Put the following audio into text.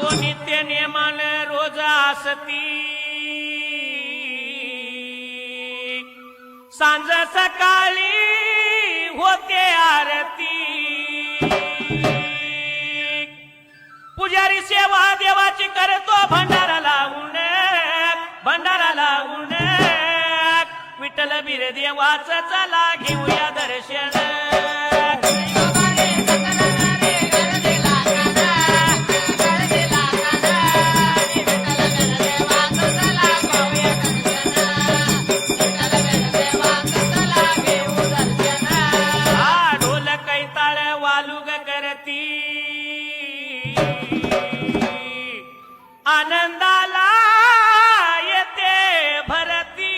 अहो नित्य नेमाल रोज असती सांज सकाळी होते आरती. पुजारी सेवा देवाची करतो भंडारा लावून भंडारा लावून विठ्ठल बीर देवाच चला घेऊया ती आनंदाला येते भरती.